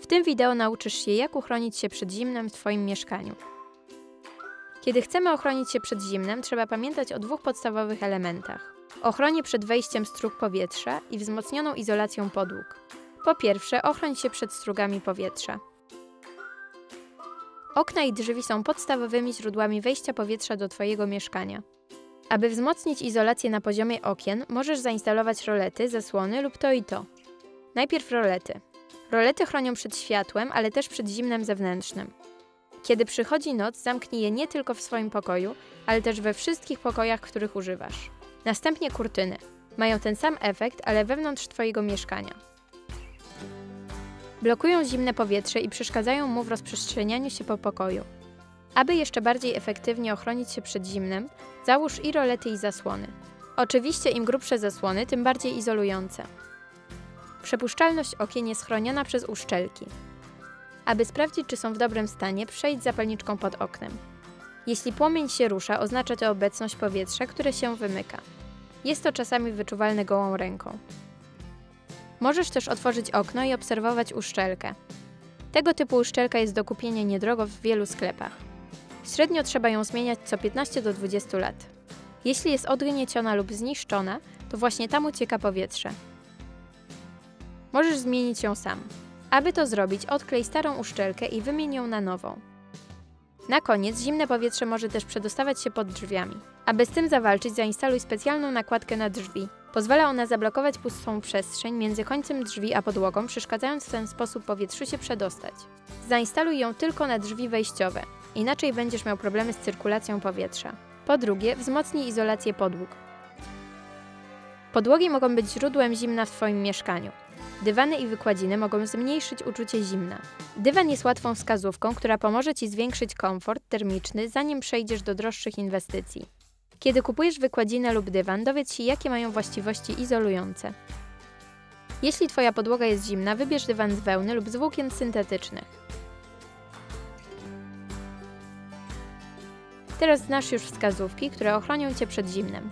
W tym wideo nauczysz się, jak uchronić się przed zimnem w Twoim mieszkaniu. Kiedy chcemy ochronić się przed zimnem, trzeba pamiętać o dwóch podstawowych elementach. Ochronie przed wejściem strug powietrza i wzmocnioną izolacją podłóg. Po pierwsze, ochroń się przed strugami powietrza. Okna i drzwi są podstawowymi źródłami wejścia powietrza do Twojego mieszkania. Aby wzmocnić izolację na poziomie okien, możesz zainstalować rolety, zasłony lub to i to. Najpierw rolety. Rolety chronią przed światłem, ale też przed zimnem zewnętrznym. Kiedy przychodzi noc, zamknij je nie tylko w swoim pokoju, ale też we wszystkich pokojach, których używasz. Następnie kurtyny. Mają ten sam efekt, ale wewnątrz Twojego mieszkania. Blokują zimne powietrze i przeszkadzają mu w rozprzestrzenianiu się po pokoju. Aby jeszcze bardziej efektywnie ochronić się przed zimnem, załóż i rolety i zasłony. Oczywiście im grubsze zasłony, tym bardziej izolujące. Przepuszczalność okien jest chroniona przez uszczelki. Aby sprawdzić, czy są w dobrym stanie, przejdź zapalniczką pod oknem. Jeśli płomień się rusza, oznacza to obecność powietrza, które się wymyka. Jest to czasami wyczuwalne gołą ręką. Możesz też otworzyć okno i obserwować uszczelkę. Tego typu uszczelka jest do kupienia niedrogo w wielu sklepach. Średnio trzeba ją zmieniać co 15 do 20 lat. Jeśli jest odgnieciona lub zniszczona, to właśnie tam ucieka powietrze. Możesz zmienić ją sam. Aby to zrobić, odklej starą uszczelkę i wymień ją na nową. Na koniec zimne powietrze może też przedostawać się pod drzwiami. Aby z tym zawalczyć, zainstaluj specjalną nakładkę na drzwi. Pozwala ona zablokować pustą przestrzeń między końcem drzwi a podłogą, przeszkadzając w ten sposób powietrzu się przedostać. Zainstaluj ją tylko na drzwi wejściowe, inaczej będziesz miał problemy z cyrkulacją powietrza. Po drugie, wzmocnij izolację podłóg. Podłogi mogą być źródłem zimna w Twoim mieszkaniu. Dywany i wykładziny mogą zmniejszyć uczucie zimna. Dywan jest łatwą wskazówką, która pomoże Ci zwiększyć komfort termiczny, zanim przejdziesz do droższych inwestycji. Kiedy kupujesz wykładzinę lub dywan, dowiedz się, jakie mają właściwości izolujące. Jeśli Twoja podłoga jest zimna, wybierz dywan z wełny lub z włókien syntetycznych. Teraz znasz już wskazówki, które ochronią Cię przed zimnem.